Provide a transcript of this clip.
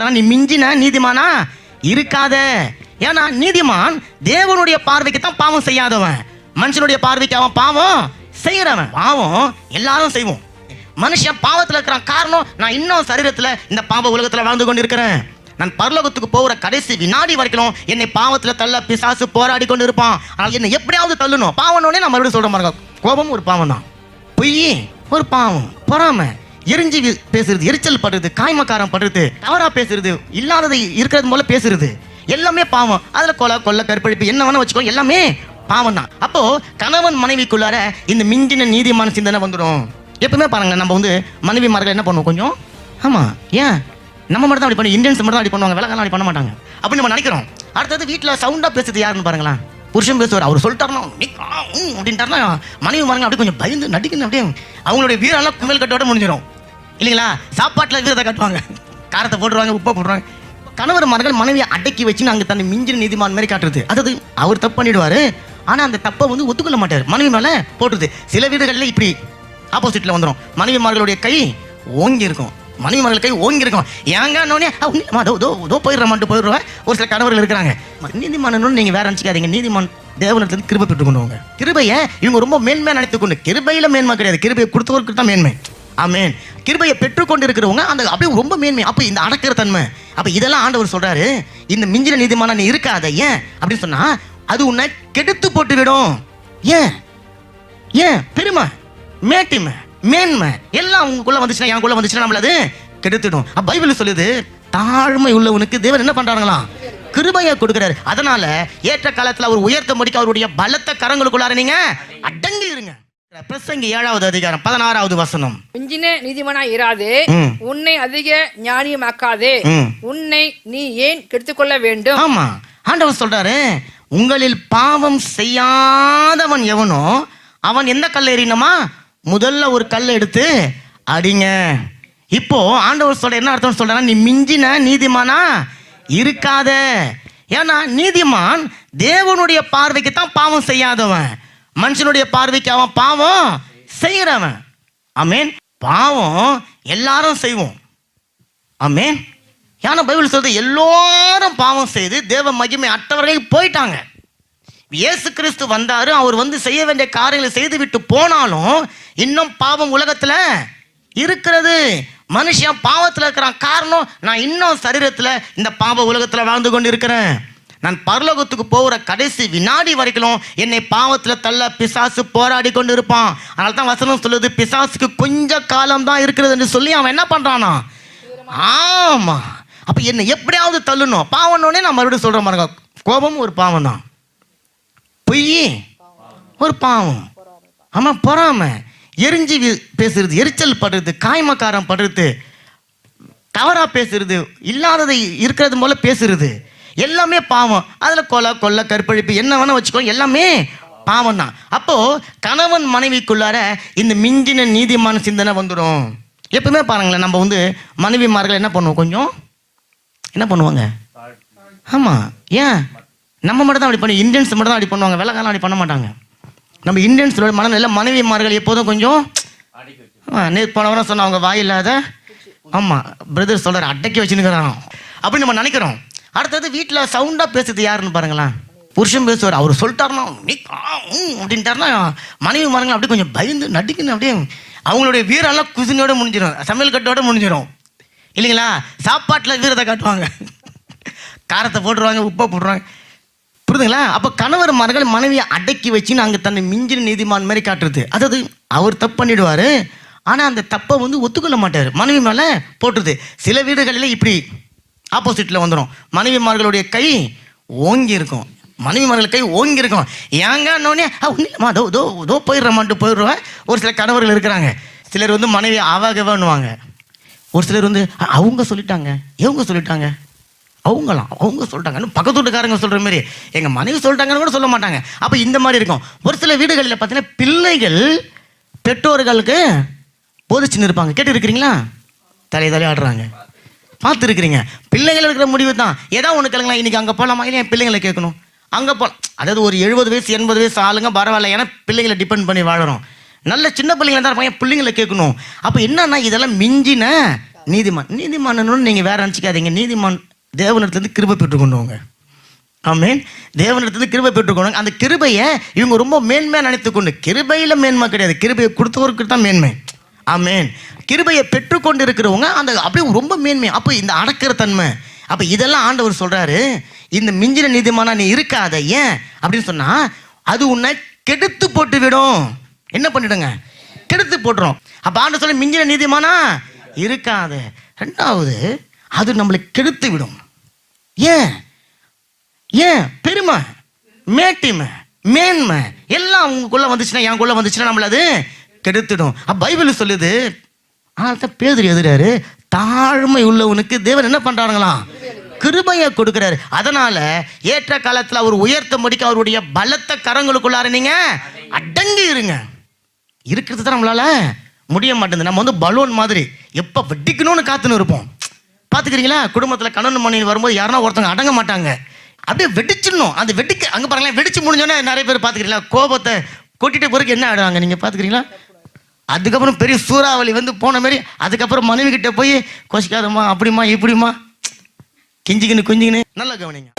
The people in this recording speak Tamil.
ஆனால் நீ மிஞ்சின நீதிமானா? இருக்காத. ஏன்னா நீதிமான் தேவனுடைய பார்வைக்கு தான் பாவம் செய்யாதவன். மனுஷனுடைய பார்வைக்கு அவன் பாவம் செய்கிறவன் பாவம் எல்லாரும் செய்வோம். மனுஷன் பாவத்தில் இருக்கிறான். காரணம் நான் இன்னும் சரீரத்தில் இந்த பாவ உலகத்தில் வாழ்ந்து கொண்டு இருக்கிறேன் நான் பரலோகத்துக்கு போகிற கடைசி வினாடி வரைக்கும் என்னை பாவத்தில் தள்ள பிசாசு போராடி கொண்டு இருப்பான் ஆனால் என்னை எப்படியாவது தள்ளணும்? பாவனோடனே நான் மறுபடியும் சொல்கிற மாதிரி கோபம் ஒரு பாவம் தான் பொய் ஒரு பாவம். பொறாமை. எரிஞ்சு பேசுறது எரிச்சல் படுறது காய்மக்காரம் படுறது தவறா பேசுறது இல்லாததை இருக்கிறது போல பேசுறது. எல்லாமே பாவம். அதுல கொலை கொள்ள கற்பழிப்பு என்ன வேணா வச்சுக்கோ எல்லாமே பாவம் தான். அப்போ கணவன் மனைவிக்குள்ளார இந்த மிஞ்சின நீதிமான சிந்தனை வந்துடும். எப்பவுமே பாருங்க நம்ம வந்து மனைவி மார்கள் என்ன பண்ணுவோம் கொஞ்சம்? ஆமா ஏன்? நம்ம மட்டும் தான் அப்படி பண்ணி இந்தியன்ஸ் மட்டும் தான் அப்படி பண்ணுவாங்க விலகெல்லாம் அப்படி பண்ண மாட்டாங்க. அப்படின்னு நம்ம நினைக்கிறோம். அடுத்தது வீட்டில் சவுண்டா பேசுறது யாருன்னு பாருங்களேன். புருஷன் பேசுவார் அவர் சொல்லிட்டாருன்னா அப்படின்ட்டாருன்னா மனைவி மாருங்க அப்படியே கொஞ்சம் பயந்து நடிக்கணும் அப்படியே அவங்களுடைய வீரெல்லாம் குமல் கட்டோட முடிஞ்சிடும். இல்லைங்களா? சாப்பாட்டில் இருக்கிறத கட்டுவாங்க. காரத்தை போட்டுருவாங்க உப்பை போட்டுருவாங்க. கணவர் மகன் மனைவியை அடக்கி வச்சு அங்கே தன்னை மிஞ்சின நீதிமான் மாதிரி காட்டுறது. அதாவது அவர் தப்பு பண்ணிடுவார். ஆனால் அந்த தப்பை வந்து ஒத்துக்கொள்ள மாட்டார். மனைவி மேலே போட்டுருது. சில வீடுகளில் இப்படி ஆப்போசிட்டில் வந்துடும் மனைவிமார்களுடைய கை ஓங்கி இருக்கும். மனைவிமார்கள் கை ஓங்கி இருக்கும். ஏங்க தோ தோ தோ போயிடுறமான்ட்டு போயிடுவேன் ஒரு சில கணவர்கள் இருக்கிறாங்க. நீதிமானன்னு நீங்கள் வேற நினச்சிக்காதீங்க. நீதிமான் தேவனத்துலேருந்து கிருபை பெற்று கொண்டு வாங்க. கிருபையை இவங்க ரொம்ப மேன்மையாக நினைத்து கொண்டு மேன்மை கிடையாது. கிருபையை கொடுத்தவருக்கு தான் மேன்மை. ஆமேன். கிருபையை பெற்றுக்கொண்டு இருக்கிறவங்க அந்த அப்படியே ரொம்ப மேன்மை. அப்போ இந்த அடக்கிற தன்மை. அப்போ இதெல்லாம் ஆண்டவர் சொல்றாரு இந்த மிஞ்சின நீதிமான நீ இருக்காத ஏன்? அப்படின்னு சொன்னா அது உன்னை கெடுத்து போட்டு விடும் ஏன்? ஏன்? பெருமை மேட்டிமை மேன்மை. எல்லாம் உங்களுக்குள்ள வந்துச்சுன்னா எனக்குள்ள வந்துச்சுன்னா நம்மளது கெடுத்துடும். அப்ப பைபிள் சொல்லுது தாழ்மை உள்ளவனுக்கு தேவன் என்ன பண்றாங்களாம் கிருபையை கொடுக்குறாரு. அதனால ஏற்ற காலத்துல அவர் உயர்த்த முடிக்க அவருடைய பலத்த கரங்களுக்குள்ளார நீங்கள் பிரசங்கி ஏழாவது அதிகாரம் பதினாறாவது வசனம். மிஞ்சின நீதிமானா இராதே. உன்னை அதிக ஞானியமாக்காதே. உன்னை நீ ஏன் கெடுத்துக்கொள்ள வேண்டும்? ஆமா. ஆண்டவர் சொல்றாரு உங்களில் பாவம் செய்யாதவன் எவனோ அவன் எந்த கல்லை எறியணுமா? முதல்ல ஒரு கல்லை எடுத்து அடிங்க. இப்போ ஆண்டவர் சொல்ற என்ன அர்த்தம் சொல்றாரு நீ மிஞ்சின நீதிமானா? இருக்காத. ஏன்னா நீதிமான் தேவனுடைய பார்வைக்கு தான் பாவம் செய்யாதவன். மனுஷனுடைய பார்வைக்கு அவன் பாவம் செய்கிறவன். ஆமென். பாவம் எல்லாரும் செய்வோம். ஆமென். ஏன்னா பைபிள் சொல்றது எல்லாரும் பாவம் செய்து தேவ மகிமை அற்றவர்கள் போயிட்டாங்க. இயேசு கிறிஸ்து வந்தாரு அவர் வந்து செய்ய வேண்டிய காரியங்களை செய்து விட்டு போனாலும் இன்னும் பாவம் உலகத்தில் இருக்கிறது. மனுஷன் பாவத்தில் இருக்கிறான். காரணம் நான் இன்னும் சரீரத்தில் இந்த பாவ உலகத்தில் வாழ்ந்து கொண்டு இருக்கிறேன் நான் பரலோகத்துக்கு போகிற கடைசி வினாடி வரைக்கும் என்னை பாவத்தில் தள்ள பிசாசு போராடி கொண்டு இருப்பான் அதனால தான் வசனம் சொல்லுது பிசாசுக்கு கொஞ்சம் காலம் தான் இருக்கிறது என்று சொல்லி அவன் என்ன பண்ணுறானா ஆமாம் அப்போ என்னை எப்படியாவது தள்ளணும். பாவம்னோடனே நான் மறுபடியும் சொல்கிற மாதிரி கோபம் ஒரு பாவம் தான். பொய் ஒரு பாவம். ஆமாம் பொறாமை. எரிஞ்சு பேசுறது எரிச்சல் படுறது காய்மக்காரம் படுறது தவறாக பேசுறது இல்லாததை இருக்கிறது போல பேசுறது. எல்லாமே பாவம். அதில் கொலை கொல்ல கற்பழிப்பு என்ன வேணால் வச்சுக்கோ எல்லாமே பாவம் தான். அப்போது கணவன் மனைவிக்குள்ளார இந்த மிஞ்சின நீதிமான சிந்தனை வந்துடும் எப்பவுமே பாருங்களேன் நம்ம வந்து மனைவிமார்கள் என்ன பண்ணுவோம்? கொஞ்சம் என்ன பண்ணுவாங்க? ஆமாம் ஏன்? நம்ம மட்டும் தான் அப்படி பண்ணி இந்தியன்ஸ் மட்டும் தான் அப்படி பண்ணுவாங்க. விலகெல்லாம் அப்படி பண்ண மாட்டாங்க. நம்ம இந்தியன்ஸோட மனநிலை மனைவிமார்கள் எப்போதும் கொஞ்சம் நேற்று போன வாரம் சொன்ன அவங்க வாயில்லாத ஆமாம் பிரதர் சொல்கிறார் அடக்கி வச்சுன்னுக்கிறான் அப்படின்னு நம்ம நினைக்கிறோம். அடுத்தது வீட்டில் சவுண்டாக பேசுது யாருன்னு பாருங்களேன். புருஷன் பேசுவார். அவர் சொல்லிட்டாருன்னா நீ ஆ, ம் அப்படின்ட்டாருன்னா மனைவி மரங்கள் அப்படியே கொஞ்சம் பயந்து நடிக்கணும் அப்படியே அவங்களுடைய வீரெல்லாம் குசினோட முடிஞ்சிடும் சமையல் கட்டோட முடிஞ்சிடும் இல்லைங்களா? சாப்பாட்டில் வீரத்தை காட்டுவாங்க. காரத்தை போட்டுருவாங்க உப்பை போட்டுருவாங்க. புரியுதுங்களா? அப்போ கணவர் மரங்கள் மனைவியை அடக்கி வச்சுன்னு அங்கே தன்னை மிஞ்சின நீதிமான் மாதிரி காட்டுறது. அதாவது அவர் தப்பு பண்ணிடுவார். ஆனால் அந்த தப்பை வந்து ஒத்துக்கொள்ள மாட்டார். மனைவி மேலே போட்டுருது. சில வீடுகளில் இப்படி ஆப்போசிட்டில் வந்துடும் மனைவிமார்களுடைய கை ஓங்கி இருக்கும் மனைவிமார்கள் கை ஓங்கி இருக்கும் ஏங்கன்னொடனே ஒன்றும் தோ தோ தோ போயிடுறமான்ட்டு போயிடுவேன் ஒரு சில கணவர்கள் இருக்கிறாங்க. சிலர் வந்து மனைவி ஆவாகவான்னுவாங்க ஒரு சிலர் வந்து அவங்க சொல்லிட்டாங்க. இவங்க சொல்லிட்டாங்க. அவங்களாம் அவங்க சொல்லிட்டாங்கன்னு பக்கத்து வீட்டுக்காரங்க சொல்கிற மாதிரி எங்கள் மனைவி சொல்லிட்டாங்கன்னு கூட சொல்ல மாட்டாங்க. அப்போ இந்த மாதிரி இருக்கும். ஒரு சில வீடுகளில் பார்த்தீங்கன்னா பிள்ளைகள் பெற்றோர்களுக்கு போதிச்சுன்னு இருப்பாங்க. கேட்டு இருக்கிறீங்களா தலையை தலையை பார்த்துருக்குறீங்க. பிள்ளைகள் இருக்கிற முடிவு தான் ஏதாவது ஒன்று கிளங்களா இன்னைக்கு அங்கே போகலாமா இல்லை என் பிள்ளைங்களை கேட்கணும். அங்கே போ அதாவது ஒரு எழுபது வயசு எண்பது வயசு ஆளுங்க பரவாயில்ல ஏன்னா பிள்ளைங்களை டிபெண்ட் பண்ணி வாழறோம். நல்ல சின்ன பிள்ளைங்க தான் இருப்பாங்க பிள்ளைங்களை கேட்கணும். அப்போ என்னன்னா இதெல்லாம் மிஞ்சின நீதிமான் நீதிமானன்னு நீங்கள் வேற நினச்சிக்காதீங்க. நீதிமான் தேவனிடத்துலேருந்து கிருபை பெற்றுக்கொண்டவங்க ஆமீன். தேவனிடத்துலேருந்து கிருபை பெற்றுக்கொண்டு அந்த கிருபையை இவங்க ரொம்ப மேன்மையாக நினைத்துக்கொண்டு கிருபையில் மேன்மை கிடையாது. கிருபையை கொடுத்தவருக்கு தான் மேன்மை. ஆமேன். கிருபையை பெற்றுக்கொண்டு இருக்கிறவங்க அந்த அப்படியே ரொம்ப மேன்மை. அப்போ இந்த அடக்கிற தன்மை. அப்போ இதெல்லாம் ஆண்டவர் சொல்கிறாரு இந்த மிஞ்சின நீதிமானா நீ இருக்காத ஏன்? அப்படின்னு சொன்னால் அது உன்னை கெடுத்து போட்டு விடும் என்ன பண்ணிடுங்க? கெடுத்து போட்டுரும். அப்போ ஆண்டு சொல்ல மிஞ்சின நீதிமானா இருக்காது. ரெண்டாவது அது நம்மளை கெடுத்து விடும். ஏன்? ஏன்? பெருமை. மேட்டிமை. மேன்மை. எல்லாம் உங்களுக்குள்ளே வந்துச்சுன்னா என் வந்துச்சுன்னா நம்மள அது கெடுத்துடும். பைபிள் சொல்லுது அதான் பேதர் எதிராரு தாழ்மை உள்ளவனுக்கு தேவன் என்ன பண்றாங்களாம் கிருபையை கொடுக்கிறாரு. அதனால ஏற்ற காலத்தில் அவர் உயர்த்த முடிக்க அவருடைய பலத்த கரங்களுக்குள்ளார நீங்க அடங்கி இருங்க. இருக்கிறது தான் நம்மளால? முடிய மாட்டேங்குது. நம்ம வந்து பலூன் மாதிரி எப்போ வெடிக்கணும்னு காத்துன்னு இருப்போம். பார்த்துக்கிறீங்களா குடும்பத்தில் கணவன் மனைவி வரும்போது யாருன்னா ஒருத்தவங்க அடங்க மாட்டாங்க. அப்படியே வெடிச்சிடணும். அந்த வெடிக்க அங்கே பாருங்களேன் வெடிச்சு முடிஞ்சோன்னே நிறைய பேர் பார்த்துக்கிறீங்களா கோபத்தை கொட்டிட்ட பிறகு என்ன ஆடுவாங்க நீங்கள் பார்த்துக்கிறீங்களா அதுக்கப்புறம் பெரிய சூறாவளி வந்து போன மாதிரி அதுக்கப்புறம் மனைவி கிட்ட போய் கொசிக்காதம்மா அப்படிமா இப்படிமா கிஞ்சிக்கின்னு குஞ்சிக்கின்னு. நல்லா கவனிங்க.